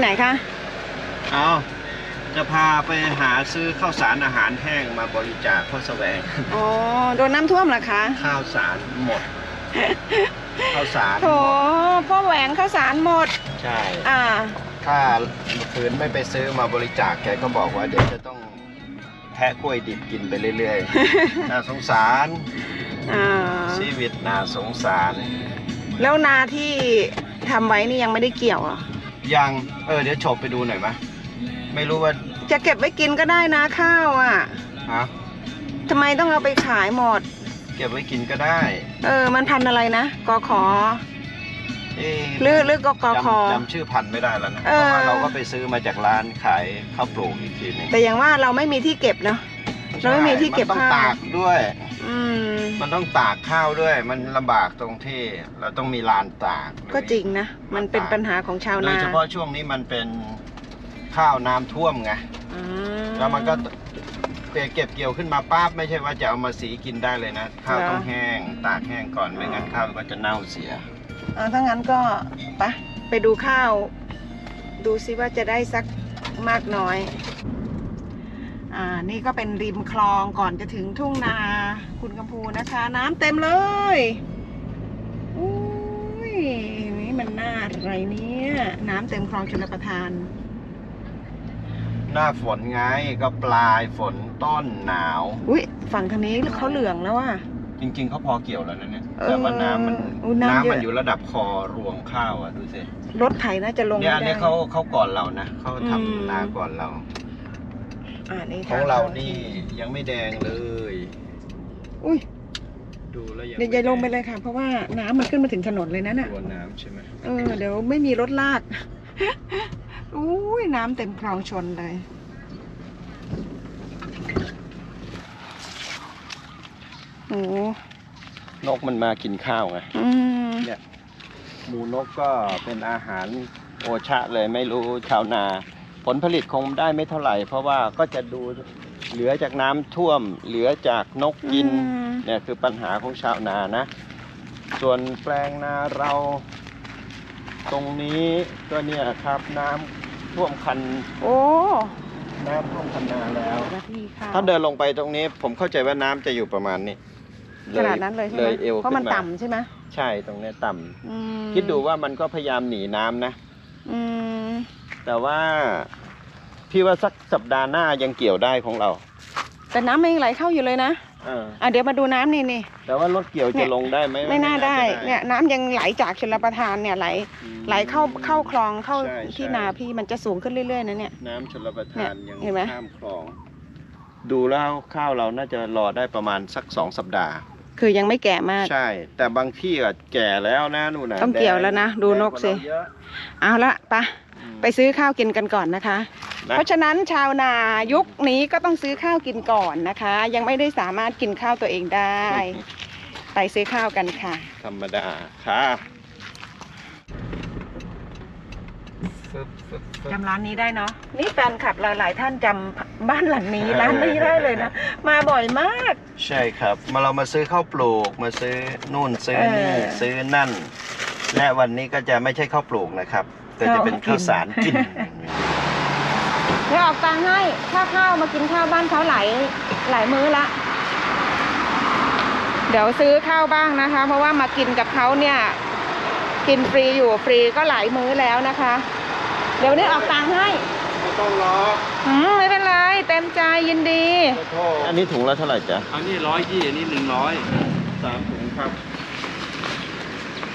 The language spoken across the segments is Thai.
ไหนคะ เอาจะพาไปหาซื้อข้าวสารอาหารแห้งมาบริจาคพ่อแสวง อ๋อ โดนน้ำท่วมเหรอคะ ข้าวสารหมด ข้าวสารโถพ่อแหวงข้าวสารหมด ใช่ อ่า ถ้าคืนไม่ไปซื้อมาบริจาคแกก็บอกว่าเดี๋ยวจะต้องแทะกล้วยดิบกินไปเรื่อยๆ น่าสงสารอ่า ชีวิตน่าสงสาร แล้วนาที่ทำไว้นี่ยังไม่ได้เกี่ยวเหรอะ ยังเออเดี๋ยวโฉบไปดูหน่อยไหมไม่รู้ว่าจะเก็บไว้กินก็ได้นะข้าวอะฮะทำไมต้องเอาไปขายหมด เก็บไว้กินก็ได้ เออ มันพันธุ์อะไรนะกอขอเอ๊ะหรือหรือกกคจำจำชื่อพันธุ์ไม่ได้แล้วนะเอเพอ ราะว่าเราก็ไปซื้อมาจากร้านขายข้าวปลูกอีกทีหนึงแต่อย่างว่าเราไม่มีที่เก็บเนาะ เราไม่มีที่เก็บมันต้องข้าวตากด้วย อืม มันต้องตากข้าวด้วย มันลำบากตรงที่เราต้องมีลานตากก็จริงนะ มันเป็นปัญหาของชาวโดนายเฉพาะช่วงนี้มันเป็นข้าวน้ำท่วมไง อืแล้วมันก็เก็บเกี่ยวขึ้นมาปั๊บไม่ใช่ว่าจะเอามาสีกินได้เลยนะ ข้าวต้องแห้ง ตากแห้งก่อนไม่งั้นข้าวก็จะเน่าเสียเอาถ้างั้นก็ไปะไปดูข้าว ดูซิว่าจะได้สักมากน้อย อ่า นี่ก็เป็นริมคลองก่อนจะถึงทุ่งนาคุณกำพูนะคะ น้ำเต็มเลยอุ้ยนี่มันน่าอะไรเนี่ยน้ำเต็มคลองชลประทาน หน้าฝนไงก็ปลายฝนต้นหนาว อุ้ยฝั่งทางนี้เขาเหลืองแล้วว่ะ จริง ๆเขาพอเกี่ยวแล้วนะเนี่ยเออแต่ว่าน้ำมันอุ๊ยน้ำน้ำมันเยอะอยู่ระดับคอรวงข้าวอะดูสิรถไถน่าจะลงเนี่ยอันไม่นี้ได้เขาเขาก่อนเรานะเขาอืม ทำนาก่อนเรา อ่านี่ของเรานี่ยังไม่แดงเลย อุ้ยดูแล้วยังเดี๋ยวอย่าลงไปเลยค่ะ เพราะว่าน้ำมันขึ้นมาถึงถนนเลยนะน่ะ ตัวน้ำใช่ไหมเออเดี๋ยวไม่มีรถลาก อุ้ยน้ำเต็มคลองชนเลย โอ้นกมันมากินข้าวไง อืมเนี่ยหมูนกก็เป็นอาหารโอชะเลยไม่รู้ชาวนา ผลผลิตคงได้ไม่เท่าไหร่ เพราะว่าก็จะดูเหลือจากน้ำท่วม เหลือจากนกกินอืม เนี่ยคือปัญหาของชาวนานะ ส่วนแปลงนาเรา ตรงนี้ก็เนี่ยครับน้ำท่วมคันโอ้น้ำท่วมคันนาแล้ว นาทีค่ะถ้าเดินลงไปตรงนี้ ผมเข้าใจว่าน้ำจะอยู่ประมาณนี้ขนาดนั้นเลยใช่ไหเลมยเอวเพราะมันขึ้ต่ำใช่ไหมใช่ตรงเนี้ยต่ำอืมคิดดูว่ามันก็พยายามหนีน้ำนะ อืม แต่ว่าพี่ว่าสักสัปดาห์หน้ายังเกี่ยวได้ของเรา แต่น้ำมันยังไหลเข้าอยู่เลยนะเอออะเดี๋ยวมาดูน้ำนี่นี่ แต่ว่ารถเกี่ยวเนี่จะย ลงได้ไหมไม่น่าได้จะเนี่ยน้ำยังไหลจากชลประทานเนี่ยไหลอืม ไหลเข้าเข้าคลองเข้าใช่ที่ใช่นาพี่มันจะสูงขึ้นเรื่อยๆนะเนี่ย น้ำชลประทานเนี่ยัยงเห็นไหม ข้ามคลอง ดูแล้วข้าวเราน่าจะรอได้ประมาณสักสองสัปดาห์ คือยังไม่แก่มาก ใช่ แต่บางที่ก็แก่แล้วนะนู่นนะต้องเกี่ยวแล้วนะดงดูนกสิ แดงว่าเราเยอะ เอาละไปะอืม ไปซื้อข้าวกินกันก่อนนะคะนะเพราะฉะนั้นชาวนายุคนี้ก็ต้องซื้อข้าวกินก่อนนะคะ ยังไม่ได้สามารถกินข้าวตัวเองได้ ไปซื้อข้าวกันค่ะ ธรรมดาค่ะฟึบฟึบฟึบจำร้านนี้ได้เนาะนี่แฟนคลับหลายๆท่านจำบ้านหลังนี้ร้านนี้ได้เลยนะ มาบ่อยมาก ใช่ครับ มาเรามาซื้อข้าวปลูก มาซื้อนู่นซื้อนี่เออซื้อนั่น และวันนี้ก็จะไม่ใช่ข้าวปลูกนะครับ แต่จะเป็นข้าวกินข้าวสารกินเดี๋ยวออกตังค์ให้ค่าข้าวมากินข้าวบ้านเขาหลายหลายมื้อละ เดี๋ยวซื้อข้าวบ้างนะคะ เพราะว่ามากินกับเขาเนี่ย กินฟรีอยู่ฟรีก็หลายมื้อแล้วนะคะ เดี๋ยวนี้ออกตังค์ให้ไม่ต้องรออืมไม่เป็นไรเต็มใจยินดี อันนี้ถุงละเท่าไหร่จ๊ะอันนี้ร้อยยี่อันนี้หนึ่งร้อยสามถุงครับ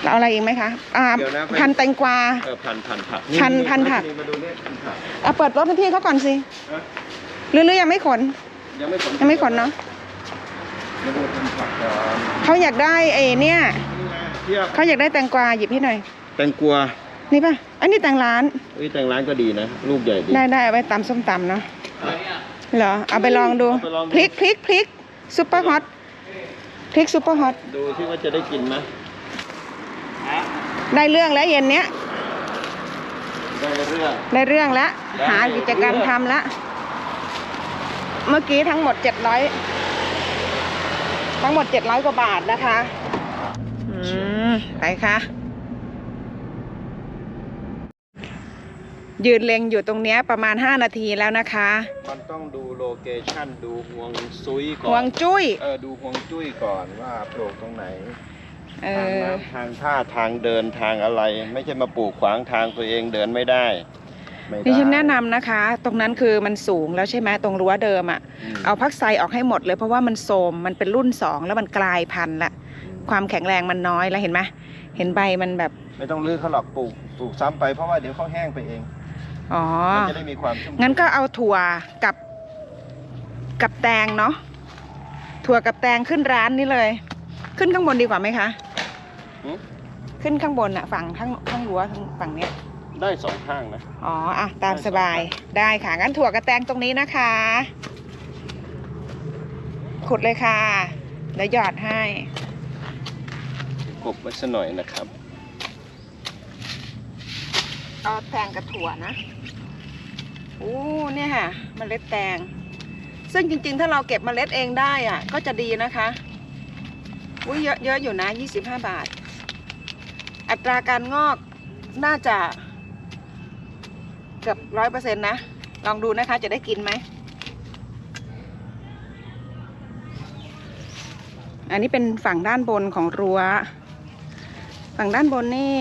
เราเอาอะไรอีกไหมคะอ่าเดี๋ยวนะไป พันแตงกวา เออพันพันผักพันพันผัก มาดูนี่พันผัก เอาเปิดรถให้พี่เขาก่อนสิฮะ หรือหรือยังไม่ขน ยังไม่ขนยังไม่ขนเนาะมาดูพันผักก่อนเขาอยากได้เอเนี่ยนี่ไงเทียบเขาอยากได้แตงกวาหยิบให้หน่อย แตงกวานี่ป่ะ อันนี้แตงร้าน เอ้ยแตงร้านก็ดีนะ ลูกใหญ่ดี ได้ได้เอาไปตำส้มตำเนาะเหรอ เอาไปลองดู เอาไปลองดู พริกพริกพริกซุปเปอร์ฮอต พริกซุปเปอร์ฮอต ดูที่ว่าจะได้กินไหม ได้เรื่องแล้วเย็นเนี้ย ได้เรื่อง ได้เรื่องแล้วได้หากิจกรรมทำแล้วเมื่อกี้ทั้งหมดเจ็ดร้อยทั้งหมดเจ็ดร้อยกว่าบาทนะคะ อืมไปค่ะ ยืนเล็งอยู่ตรงเนี้ยประมาณ 5 นาทีแล้วนะคะมันต้องดูโลเคชั่นดูห่วงซุยก่อนห่วงจุ้ย เออ ดูห่วงจุ้ยก่อนว่าปลูกตรงไหน เอทางอน้ำทางท่าทางเดินทางอะไร ไม่ใช่มาปลูกขวางทางตัวเองเดินไม่ได้ไม่ได้ ดิฉันแนะนำนะคะ ตรงนั้นคือมันสูงแล้วใช่ไหมตรงรั้วเดิมอะ่ะมเอาพักไซออกให้หมดเลยเพราะว่ามันโทรมมันเป็นรุ่นสองแล้วมันกลายพันธุ์ละ ความแข็งแรงมันน้อยแล้วเห็นไหมเห็นใบมันแบบ ไม่ต้องลื้อเขาหรอกปลูกปลูกซ้ำไปเพราะว่าเดี๋ยวเขาแห้งไปเองอ๋อ มันจะได้มีความชุ่มงั้นก็เอาถั่วกับกับแตงเนาะถั่วกับแตงขึ้นร้านนี้เลย ขึ้นข้างบนดีกว่าไหมคะ หืมขึ้นข้างบนอะฝั่งข้างข้างรั้วทางฝั่งเนี้ย ได้สองข้างนะ อ๋ออะตามสบาย ได้ค่ะ งั้นถั่วกับแตงตรงนี้นะคะ ขุดเลยค่ะ แล้วหยอดให้ กบไว้สักหน่อยนะครับ เอาแตงกับถั่วนะโอ้เนี่ยค่ะเมล็ดแตง ซึ่งจริงๆ ถ้าเราเก็บเมล็ดเองได้อะ ก็จะดีนะคะ อุ้ยเยอะเยอะอยู่นะ 25 บาท อัตราการงอกน่าจะเกือบร้อยเปอร์เซ็นต์นะ ลองดูนะคะจะได้กินไหม อันนี้เป็นฝั่งด้านบนของรั้ว ฝั่งด้านบนนี่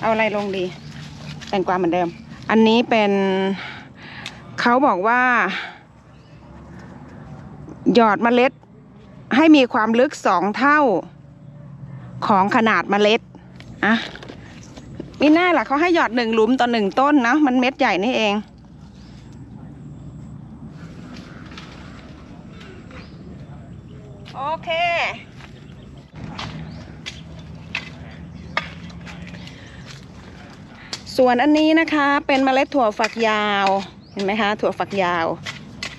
เอาอะไรลงดี แตงกวาเหมือนเดิม อันนี้เป็นเขาบอกว่า หยอดเมล็ดให้มีความลึกสองเท่า ของขนาดเมล็ดอะมีหน้าล่ะเขาให้หยอดหนึ่งหลุมต่อหนึ่งต้นนะมันเม็ดใหญ่นี่เอง โอเค ส่วนอันนี้นะคะเป็นเมล็ดถั่วฝักยาวเห็นไหมคะ ถั่วฝักยาว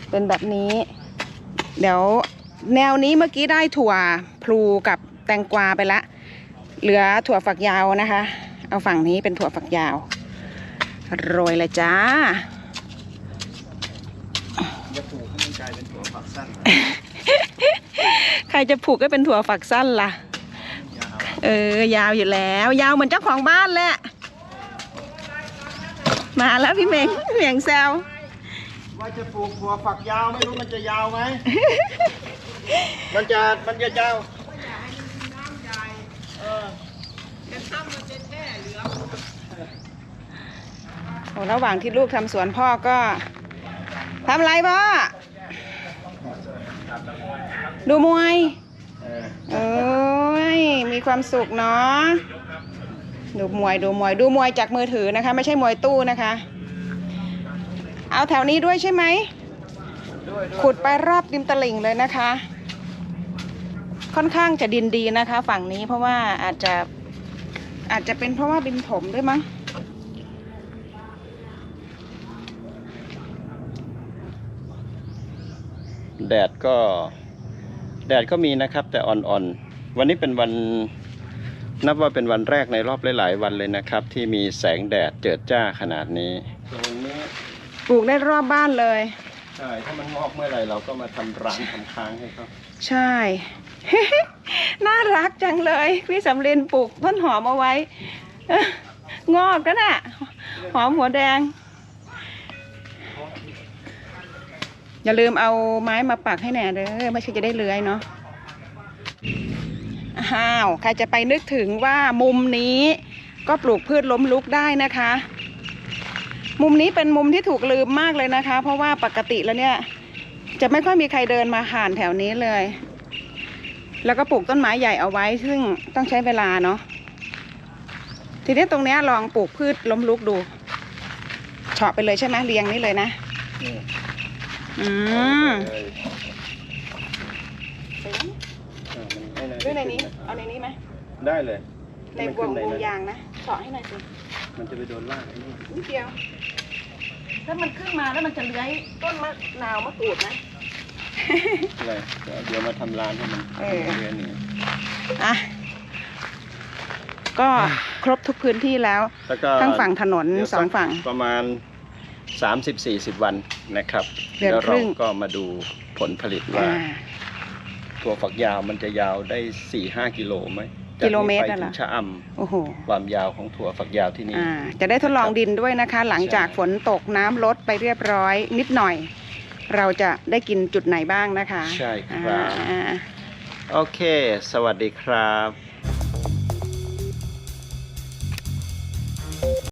เป็นแบบนี้ เดี๋ยวแนวนี้เมื่อกี้ได้ถั่วพลูกับ แตงกวาไปละ เหลือถั่วฝักยาวนะคะ เอาฝั่งนี้เป็นถั่วฝักยาว โรยเลยจ้าอย่าปลูกให้มันกลายเป็นถั่วฝักสั้นใครจะผูกก็เป็นถั่วฝักสั้นล่ะ เออ ยาวอยู่แล้ว ยาวเหมือนเจ้าของบ้านแหละ มาแล้วพี่เมงพี่เมงแซว ว่าจะปลูกถั่วฝักยาวไม่รู้มันจะยาวไหม มันจะมันจะยาวเออ โอ้ ระหว่างที่ลูกทำสวนพ่อก็ทำอะไรพ่อดูมวยเออเอ้ยมีความสุขเนาะดูมวยดูมวยดูมวยจากมือถือนะคะ ไม่ใช่มวยตู้นะคะ เอาแถวนี้ด้วยใช่ไหมด้วยด้วยขุดไปรอบริมตลิ่งเลยนะคะ ค่อนข้างจะดินดีนะคะ ฝั่งนี้เพราะว่าอาจจะอาจจะเป็นเพราะว่าดินถมด้วยมั้ง แดดก็แดดก็มีนะครับ แต่อ่อนๆ วันนี้เป็นวันนับว่าเป็นวันแรกในรอบหลาย ๆ วันเลยนะครับ ที่มีแสงแดดเจิดจ้าขนาดนี้ตรงนี้ปลูกได้รอบบ้านเลย ใช่ถ้ามันงอกเมื่อไหรเราก็มาทำร้านทำค้างให้เขาใช่ น่ารักจังเลย พี่สำเร็จปลูกต้นหอมเอาไว้เอ้องอกกันน่ะ หอมหัวแดง อย่าลืมเอาไม้มาปักให้แน่เด้อไม่ใช่จะได้เลื้อยเนาะอ้าวใครจะไปนึกถึงว่ามุมนี้ก็ปลูกพืชล้มลุกได้นะคะ มุมนี้เป็นมุมที่ถูกลืมมากเลยนะคะ เพราะว่าปกติแล้วเนี่ย จะไม่ค่อยมีใครเดินมาผ่านแถวนี้เลย แล้วก็ปลูกต้นไม้ใหญ่เอาไว้ซึ่งต้องใช้เวลาเนาะทีนี้ตรงนี้ลองปลูกพืชล้มลุกดูเฉาะไปเลยใช่ไหมเรียงนี้เลยนะ อืมเอาเลยเออมันไม่าจะด้วยในนี้ขึ้ะเอาในนี้ไหมได้เลย ในบวงบวงยางนะเฉาะให้หน่อยสิ มันจะไปโดนรากไอ้นี่นิดเดียว ถ้ามันขึ้นมาแล้วมันจะเลื้อยต้นมะนาวมะกรูดนะอะไรเดี๋ยวมาทำร้านให้มันเออเรียนนี่อะก็ครบทุกพื้นที่แล้ว แล้วก็ทั้งฝั่งถนนเดี๋ยวสองสักฝั่งประมาณ 30-40 วันนะครับ เดือนแล้วคเรารึ่งก็มาดูผลผลิตว่า อ่าถั่วฝักยาวมันจะยาวได้4-5กิโลไหมจากกิโลเมตรนี้น่ะไปเหรถึอ งชะอโอ้โหำความยาวของถั่วฝักยาวที่นี่ อ่า จะได้ทดลองดินด้วยนะคะ หลังจากใช่ฝนตกน้ำลดไปเรียบร้อยนิดหน่อย เราจะได้กินจุดไหนบ้างนะคะใช่ครับ อ่า โอเค สวัสดีครับ